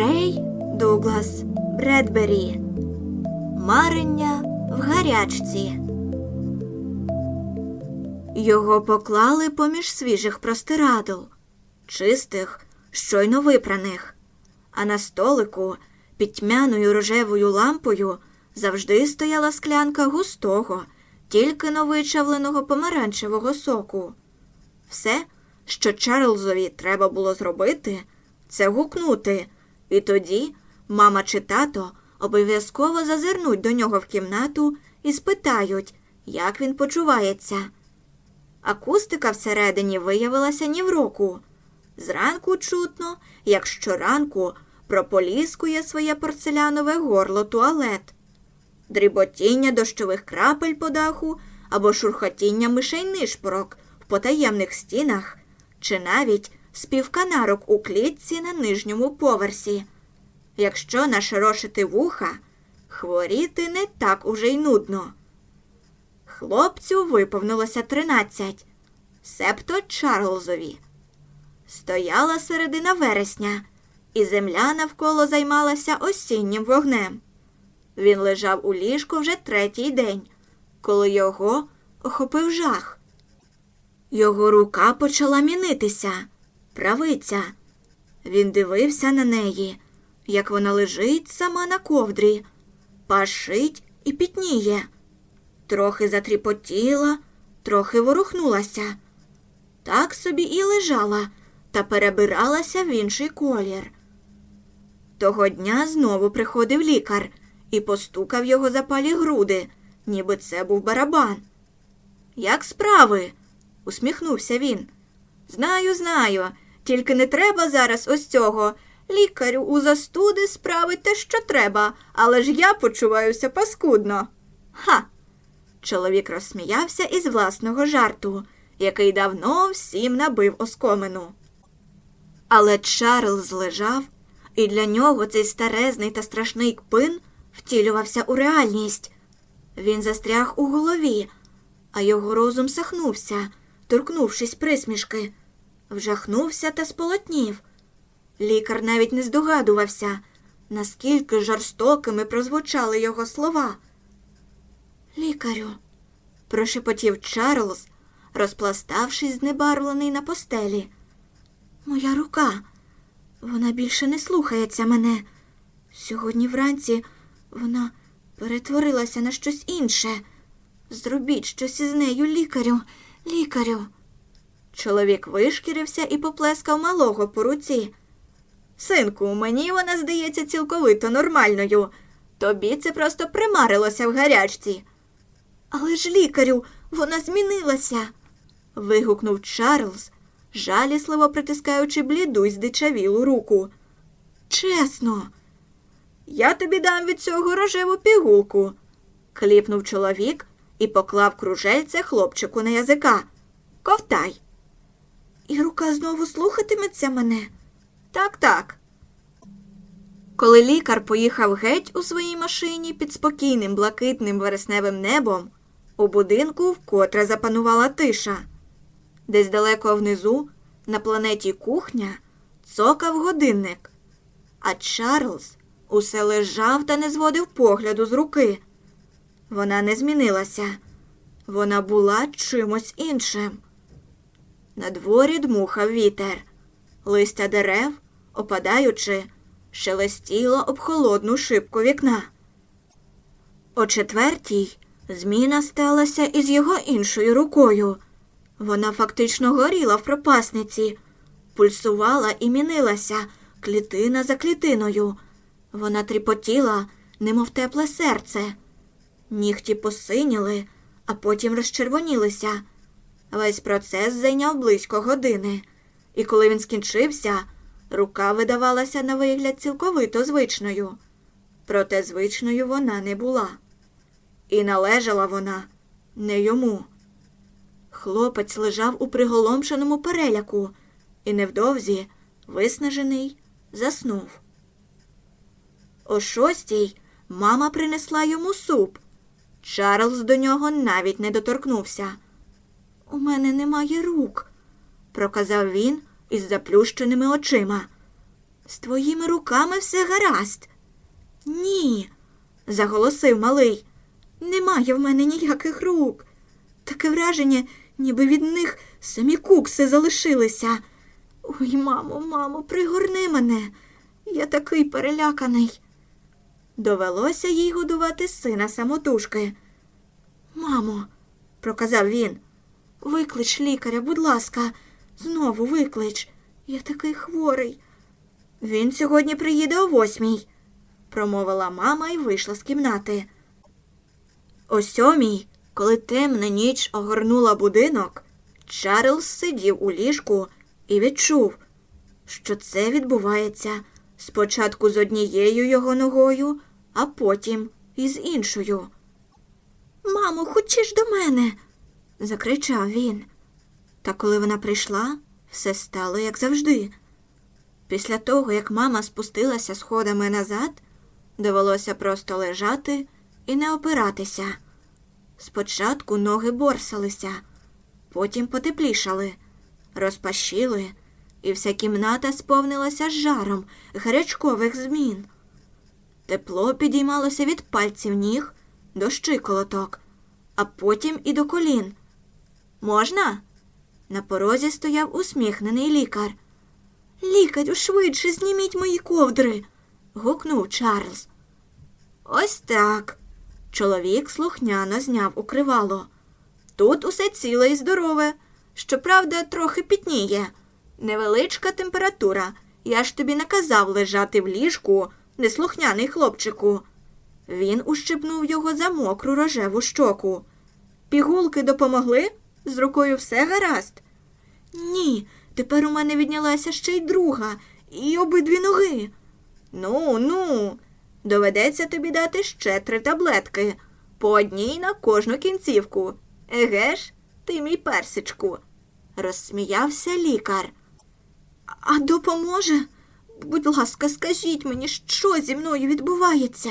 Рей Дуглас Бредбері. Марення в гарячці. Його поклали поміж свіжих простирадл, чистих, щойно випраних, а на столику під тьмяною рожевою лампою завжди стояла склянка густого, тільки новичавленого помаранчевого соку. Все, що Чарльзові треба було зробити, це гукнути, і тоді мама чи тато обов'язково зазирнуть до нього в кімнату і спитають, як він почувається. Акустика всередині виявилася ні в року. Зранку чутно, як щоранку прополіскує своє порцелянове горло туалет, дріботіння дощових крапель по даху або шурхотіння мишей нишпорок в потаємних стінах, чи навіть спів канарок у клітці на нижньому поверсі. Якщо нашорошити вуха, хворіти не так уже й нудно. Хлопцю виповнилося тринадцять, себто Чарльзові. Стояла середина вересня, і земля навколо займалася осіннім вогнем. Він лежав у ліжку вже третій день, коли його охопив жах. Його рука почала мінитися, правиця. Він дивився на неї, як вона лежить сама на ковдрі, пашить і пітніє. Трохи затріпотіла, трохи ворухнулася. Так собі і лежала та перебиралася в інший колір. Того дня знову приходив лікар і постукав його запалі груди, ніби це був барабан. Як справи? усміхнувся він. Знаю, знаю, тільки не треба зараз ось цього. Лікарю у застуди справить те, що треба, але ж я почуваюся паскудно. Ха. Чоловік розсміявся із власного жарту, який давно всім набив оскомину. Але Чарльз лежав, і для нього цей старезний та страшний кпин втілювався у реальність. Він застряг у голові, а його розум сахнувся, торкнувшись присмішки, вжахнувся та сполотнів. Лікар навіть не здогадувався, наскільки жорстокими прозвучали його слова. Лікарю, прошепотів Чарльз, розпластавшись знебарвлений на постелі. Моя рука, вона більше не слухається мене. Сьогодні вранці вона перетворилася на щось інше. Зробіть щось із нею, лікарю, лікарю. Чоловік вишкірився і поплескав малого по руці. Синку, мені вона здається цілковито нормальною. Тобі це просто примарилося в гарячці. Але ж лікарю, вона змінилася. вигукнув Чарльз, жалісливо притискаючи бліду й здичавілу руку. Чесно, я тобі дам від цього рожеву пігулку, кліпнув чоловік і поклав кружельце хлопчику на язика. Ковтай. І рука знову слухатиметься мене. Так, так. Коли лікар поїхав геть у своїй машині під спокійним блакитним вересневим небом, у будинку вкотре запанувала тиша. Десь далеко внизу, на планеті кухня, цокав годинник, а Чарльз усе лежав та не зводив погляду з руки. Вона не змінилася, вона була чимось іншим. На дворі дмухав вітер, листя дерев, опадаючи, шелестіло об холодну шибку вікна. О четвертій зміна сталася із його іншою рукою. Вона фактично горіла в пропасниці, пульсувала і мінилася клітина за клітиною. Вона тріпотіла, немов тепле серце. Нігті посиніли, а потім розчервонілися. Весь процес зайняв близько години, і коли він скінчився, рука видавалася на вигляд цілковито звичною. Проте звичною вона не була. І належала вона не йому. Хлопець лежав у приголомшеному переляку і невдовзі, виснажений, заснув. О шостій мама принесла йому суп. Чарльз до нього навіть не доторкнувся. У мене немає рук, проказав він із заплющеними очима. З твоїми руками все гаразд. Ні, заголосив малий. Немає в мене ніяких рук. Таке враження, ніби від них самі кукси залишилися. Ой, мамо, мамо, пригорни мене. Я такий переляканий. Довелося їй годувати сина самотужки. Мамо, проказав він, виклич лікаря, будь ласка, знову виклич. Я такий хворий. Він сьогодні приїде о восьмій, промовила мама і вийшла з кімнати. О сьомій, коли темна ніч огорнула будинок, Чарльз сидів у ліжку і відчув, що це відбувається спочатку з однією його ногою, а потім із іншою. Мамо, хочеш до мене? Закричав він. Та коли вона прийшла, все стало як завжди. Після того, як мама спустилася сходами назад, довелося просто лежати і не опиратися. Спочатку ноги борсалися, потім потеплішали, розпашіли, і вся кімната сповнилася жаром гарячкових змін. Тепло підіймалося від пальців ніг до щиколоток, а потім і до колін. Можна? На порозі стояв усміхнений лікар. Лікарю, швидше зніміть мої ковдри. гукнув Чарльз. Ось так. Чоловік слухняно зняв укривало. Тут усе ціле і здорове, щоправда, трохи пітніє. Невеличка температура. Я ж тобі наказав лежати в ліжку, неслухняний хлопчику. Він ущипнув його за мокру рожеву щоку. Пігулки допомогли? З рукою все гаразд? Ні, тепер у мене віднялася ще й друга, і обидві ноги. Ну, ну, доведеться тобі дати ще три таблетки, по одній на кожну кінцівку. Еге ж, ти мій персичку, розсміявся лікар. А допоможе? Будь ласка, скажіть мені, що зі мною відбувається?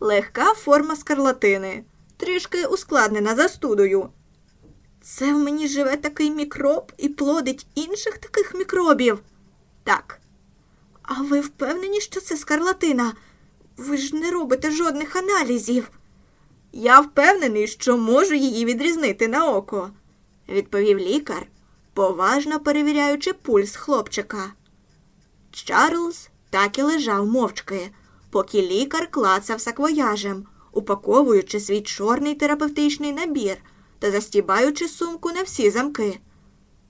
Легка форма скарлатини, трішки ускладнена застудою. Це в мені живе такий мікроб і плодить інших таких мікробів. Так. А ви впевнені, що це скарлатина? Ви ж не робите жодних аналізів. Я впевнений, що можу її відрізнити на око, відповів лікар, поважно перевіряючи пульс хлопчика. Чарльз так і лежав мовчки, поки лікар клацав саквояжем, упаковуючи свій чорний терапевтичний набір та застібаючи сумку на всі замки.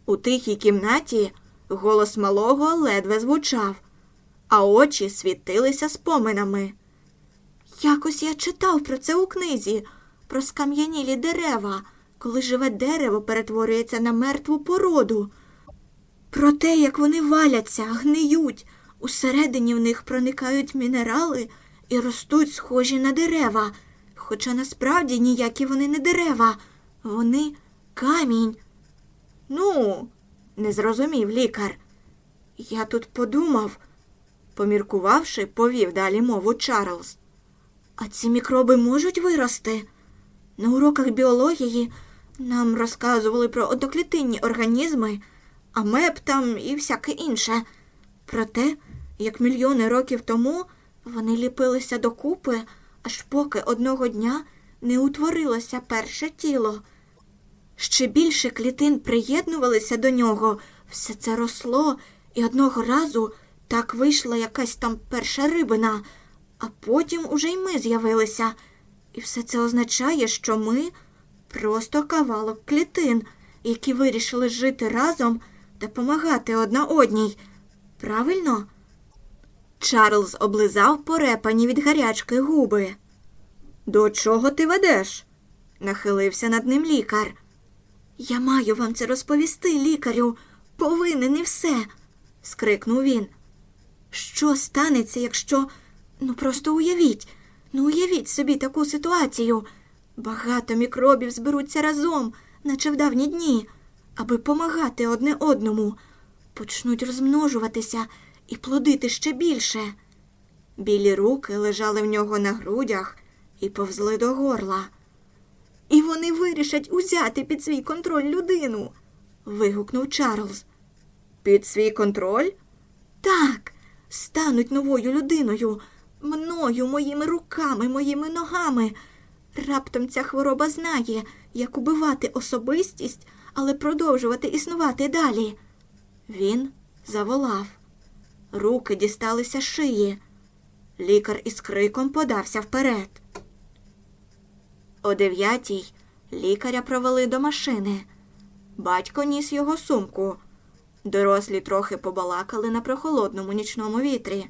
У тихій кімнаті голос малого ледве звучав, а очі світилися споминами. Якось я читав про це у книзі, про скам'янілі дерева, коли живе дерево перетворюється на мертву породу. Про те, як вони валяться, гниють, усередині в них проникають мінерали і ростуть схожі на дерева, хоча насправді ніякі вони не дерева, вони камінь. Ну, не зрозумів лікар. Я тут подумав, поміркувавши, повів далі мову Чарльз. А ці мікроби можуть вирости? На уроках біології нам розказували про одноклітинні організми, амеб там і всяке інше. Про те, як мільйони років тому вони ліпилися докупи, аж поки одного дня не утворилося перше тіло. Ще більше клітин приєднувалися до нього, все це росло, і одного разу так вийшла якась там перша рибина, а потім уже й ми з'явилися. І все це означає, що ми просто кавалок клітин, які вирішили жити разом та помагати одна одній. Правильно? Чарльз облизав порепані від гарячки губи. До чого ти ведеш? нахилився над ним лікар. Я маю вам це розповісти, лікарю. Повинен і все. скрикнув він. Що станеться, якщо. Ну просто уявіть, ну уявіть собі таку ситуацію. Багато мікробів зберуться разом, наче в давні дні, аби помагати одне одному, почнуть розмножуватися і плодити ще більше. Білі руки лежали в нього на грудях і повзли до горла. І вони вирішать узяти під свій контроль людину. вигукнув Чарльз. Під свій контроль? Так, стануть новою людиною, мною, моїми руками, моїми ногами. Раптом ця хвороба знає, як убивати особистість, але продовжувати існувати далі. Він заволав. Руки дісталися шиї. Лікар із криком подався вперед. О дев'ятій лікаря провели до машини. Батько ніс його сумку. Дорослі трохи побалакали на прохолодному нічному вітрі.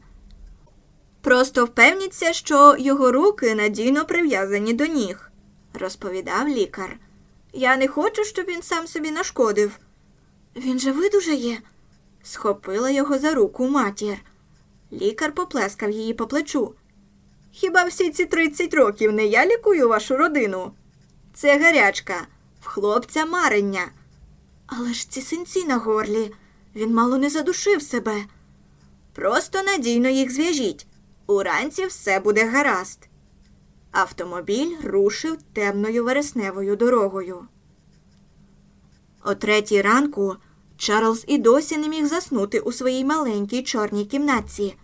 Просто впевніться, що його руки надійно прив'язані до ніг, розповідав лікар. Я не хочу, щоб він сам собі нашкодив. Він же видужає, схопила його за руку матір. Лікар поплескав її по плечу. Хіба всі ці 30 років не я лікую вашу родину? Це гарячка, в хлопця марення. Але ж ці синці на горлі, він мало не задушив себе. Просто надійно їх зв'яжіть. Уранці все буде гаразд. Автомобіль рушив темною вересневою дорогою. О третій ранку Чарльз і досі не міг заснути у своїй маленькій чорній кімнатці.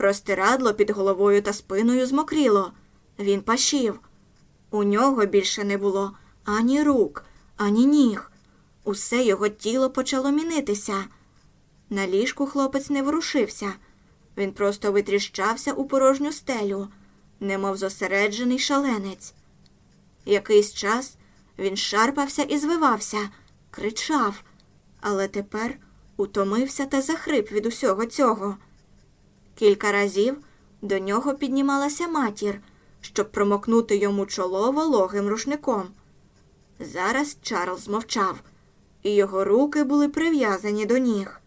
Простирадло під головою та спиною змокріло. Він пашів. У нього більше не було ані рук, ані ніг. Усе його тіло почало мінитися. На ліжку хлопець не ворушився. Він просто витріщався у порожню стелю, немов зосереджений шаленець. Якийсь час він шарпався і звивався, кричав, але тепер утомився та захрип від усього цього. Кілька разів до нього піднімалася матір, щоб промокнути йому чоло вологим рушником. Зараз Чарльз мовчав, і його руки були прив'язані до ніг.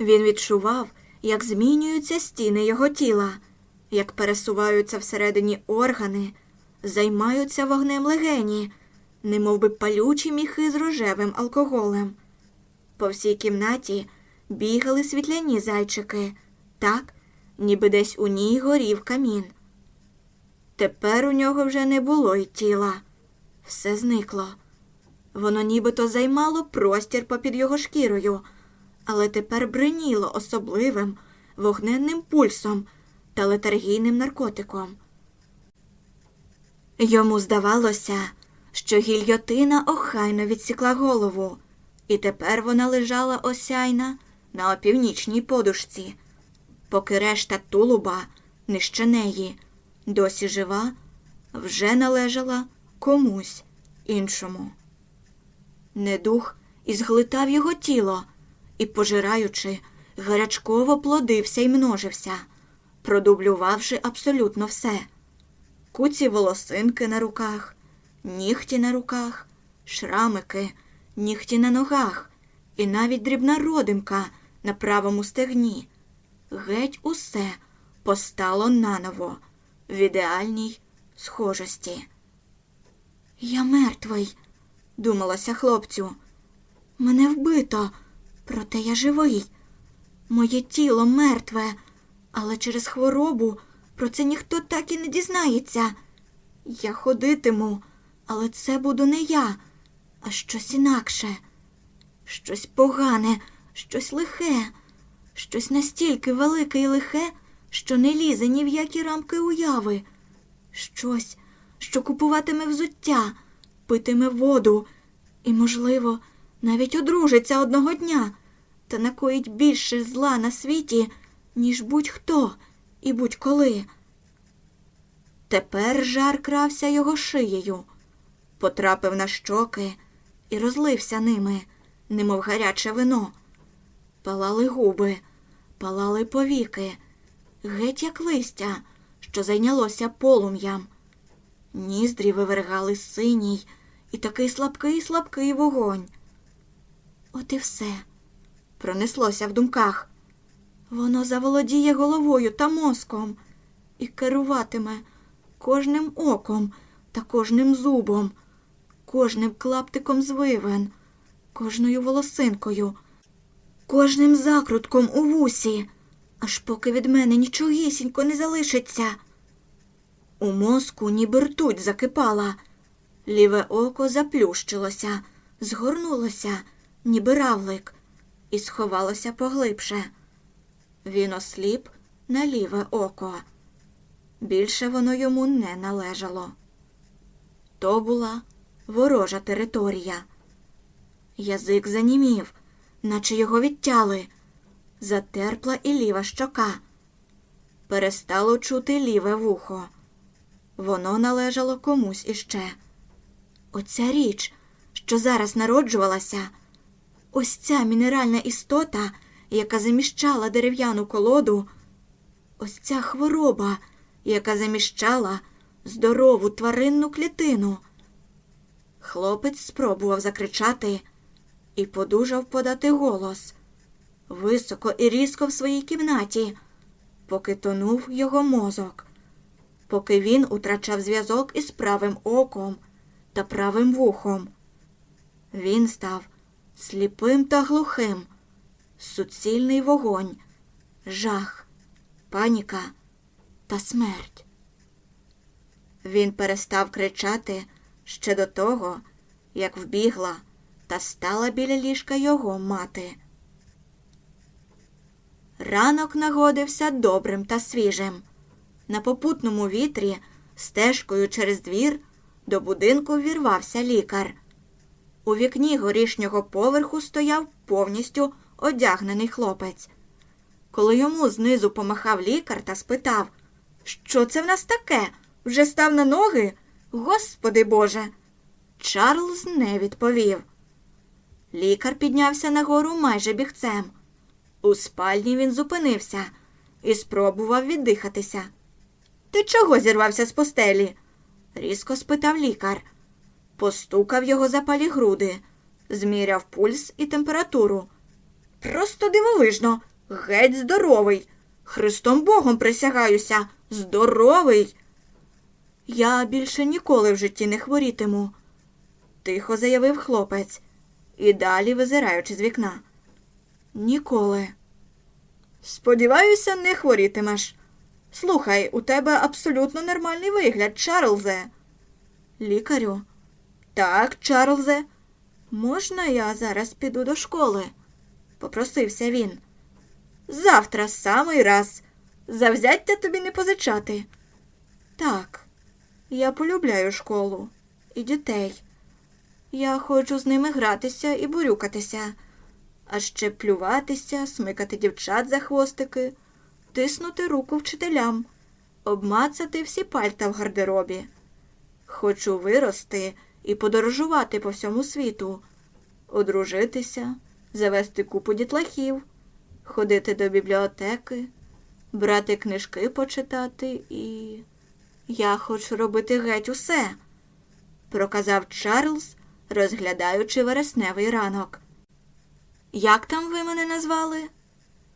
Він відчував, як змінюються стіни його тіла, як пересуваються всередині органи, займаються вогнем легені, немов би палючі міхи з рожевим алкоголем. По всій кімнаті бігали світляні зайчики, так, ніби десь у ній горів камін. Тепер у нього вже не було й тіла. Все зникло. Воно нібито займало простір попід його шкірою, але тепер бриніло особливим вогненним пульсом та летаргійним наркотиком. Йому здавалося, що гільйотина охайно відсікла голову, і тепер вона лежала осяйна на опівнічній подушці, поки решта тулуба, нижче неї, досі жива, вже належала комусь іншому. Недух ізглитав його тіло і, пожираючи, гарячково плодився і множився, продублювавши абсолютно все. Куці волосинки на руках, нігті на руках, шрамики, нігті на ногах і навіть дрібна родимка на правому стегні. Геть усе постало наново в ідеальній схожості. Я мертвий, думалося хлопцю. Мене вбито, проте я живий. Моє тіло мертве, але через хворобу про це ніхто так і не дізнається. Я ходитиму, але це буду не я, а щось інакше, щось погане, щось лихе, щось настільки велике і лихе, що не лізе ні в які рамки уяви, щось, що купуватиме взуття, питиме воду і, можливо, навіть одружиться одного дня та накоїть більше зла на світі, ніж будь-хто і будь-коли. Тепер жар крався його шиєю, потрапив на щоки і розлився ними, немов гаряче вино. Палали губи, палали повіки, геть як листя, що зайнялося полум'ям. Ніздрі вивергали синій і такий слабкий слабкий вогонь. От і все пронеслося в думках. Воно заволодіє головою та мозком і керуватиме кожним оком та кожним зубом, кожним клаптиком звивен, кожною волосинкою, кожним закрутком у вусі, аж поки від мене нічогісінько не залишиться. У мозку ніби ртуть закипала, ліве око заплющилося, згорнулося, ніби равлик, і сховалося поглибше. Він осліп на ліве око. Більше воно йому не належало. То була ворожа територія. Язик занімів, наче його відтяли. Затерпла і ліва щока. Перестало чути ліве вухо. Воно належало комусь іще. Оця річ, що зараз народжувалася, ось ця мінеральна істота, яка заміщала дерев'яну колоду, ось ця хвороба, яка заміщала здорову тваринну клітину. Хлопець спробував закричати і подужав подати голос високо і різко в своїй кімнаті, поки тонув його мозок, поки він утрачав зв'язок із правим оком та правим вухом. Він став сліпим та глухим, суцільний вогонь, жах, паніка та смерть. Він перестав кричати ще до того, як вбігла та стала біля ліжка його мати. Ранок нагодився добрим та свіжим. На попутному вітрі, стежкою через двір, до будинку ввірвався лікар. У вікні горішнього поверху стояв повністю одягнений хлопець. Коли йому знизу помахав лікар та спитав, що це в нас таке? Вже став на ноги? Господи Боже. Чарльз не відповів. Лікар піднявся нагору майже бігцем. У спальні він зупинився і спробував віддихатися. Ти чого зірвався з постелі? різко спитав лікар. Постукав його запалі груди, зміряв пульс і температуру. Просто дивовижно, геть здоровий. Христом Богом присягаюся, здоровий. Я більше ніколи в житті не хворітиму, тихо заявив хлопець, і далі визираючи з вікна. Ніколи. Сподіваюся, не хворітимеш. Слухай, у тебе абсолютно нормальний вигляд, Чарльзе. Лікарю. Так, Чарльзе. Можна я зараз піду до школи? попросився він. Завтра самий раз. Завзяття тобі не позичати. Так, я полюбляю школу і дітей. Я хочу з ними гратися і бурюкатися, а ще плюватися, смикати дівчат за хвостики, тиснути руку вчителям, обмацати всі пальта в гардеробі. Хочу вирости і подорожувати по всьому світу, одружитися, завести купу дітлахів, ходити до бібліотеки, брати книжки почитати і. Я хочу робити геть усе, проказав Чарльз, розглядаючи вересневий ранок. Як там ви мене назвали?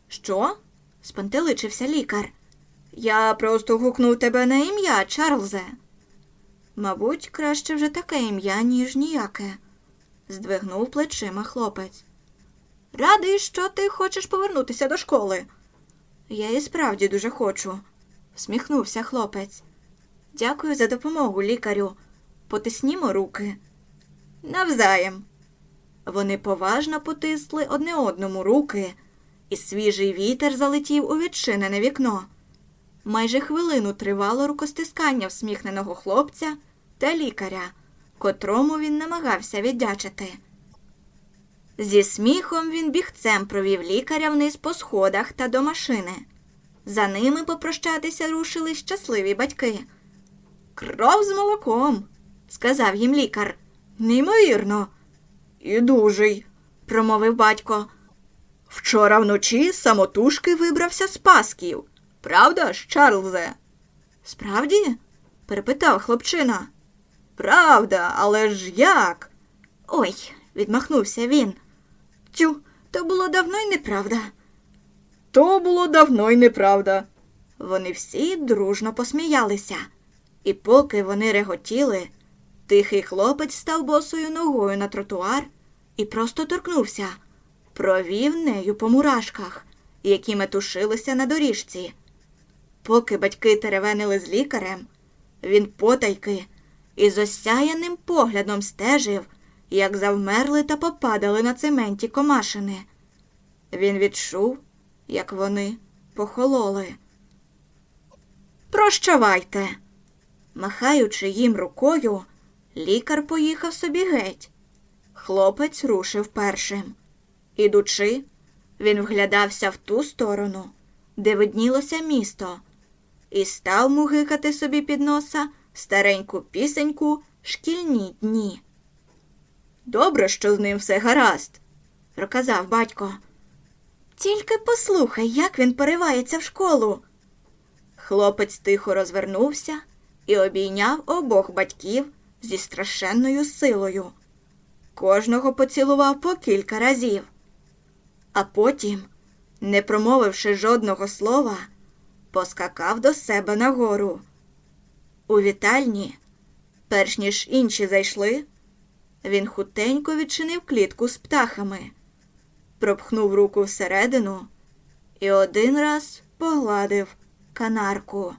Що? спантеличився лікар. Я просто гукнув тебе на ім'я, Чарльзе. Мабуть, краще вже таке ім'я, ніж ніяке, здвигнув плечима хлопець. Радий, що ти хочеш повернутися до школи. Я і справді дуже хочу, всміхнувся хлопець. Дякую за допомогу, лікарю. Потиснімо руки. Навзаєм. Вони поважно потисли одне одному руки, і свіжий вітер залетів у відчинене вікно. Майже хвилину тривало рукостискання всміхненого хлопця та лікаря, котрому він намагався віддячити. Зі сміхом він бігцем провів лікаря вниз по сходах та до машини. За ними попрощатися рушили щасливі батьки. Кров з молоком, сказав їм лікар. Неймовірно. І дужий, промовив батько. Вчора вночі самотужки вибрався з пасків. Правда ж, Чарльзе? Справді? перепитав хлопчина. Правда, але ж як? Ой, відмахнувся він. Тю, то було давно й неправда. То було давно й неправда. Вони всі дружно посміялися. І поки вони реготіли, тихий хлопець став босою ногою на тротуар і просто торкнувся, провів нею по мурашках, які метушилися на доріжці. Поки батьки теревенили з лікарем, він потайки і з осяяним поглядом стежив, як завмерли та попадали на цементі комашини. Він відчув, як вони похололи. Прощавайте. Махаючи їм рукою, лікар поїхав собі геть. Хлопець рушив першим. Ідучи, він вглядався в ту сторону, де виднілося місто, і став мугикати собі під носа стареньку пісеньку шкільні дні. Добре, що з ним все гаразд, проказав батько. Тільки послухай, як він поривається в школу. Хлопець тихо розвернувся і обійняв обох батьків зі страшенною силою. Кожного поцілував по кілька разів. А потім, не промовивши жодного слова, поскакав до себе нагору. У вітальні, перш ніж інші зайшли, він хутенько відчинив клітку з птахами, пропхнув руку всередину і один раз погладив канарку.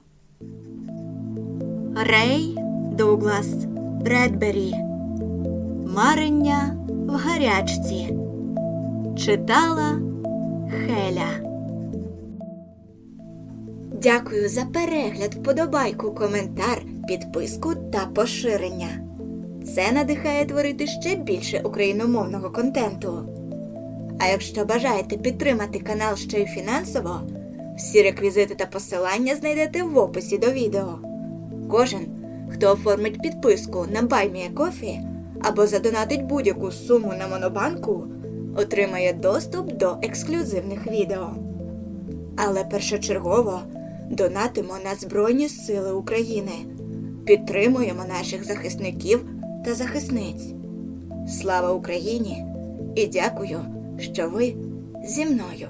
Рей Дуглас Бредбері Марення в гарячці. Читала Хеля. Дякую за перегляд, вподобайку, коментар, підписку та поширення. Це надихає творити ще більше україномовного контенту. А якщо бажаєте підтримати канал ще й фінансово, всі реквізити та посилання знайдете в описі до відео. Кожен, хто оформить підписку на BuyMeACoffee або задонатить будь-яку суму на монобанку, отримає доступ до ексклюзивних відео. Але першочергово донатимо на Збройні Сили України, підтримуємо наших захисників та захисниць. Слава Україні! І дякую, що ви зі мною.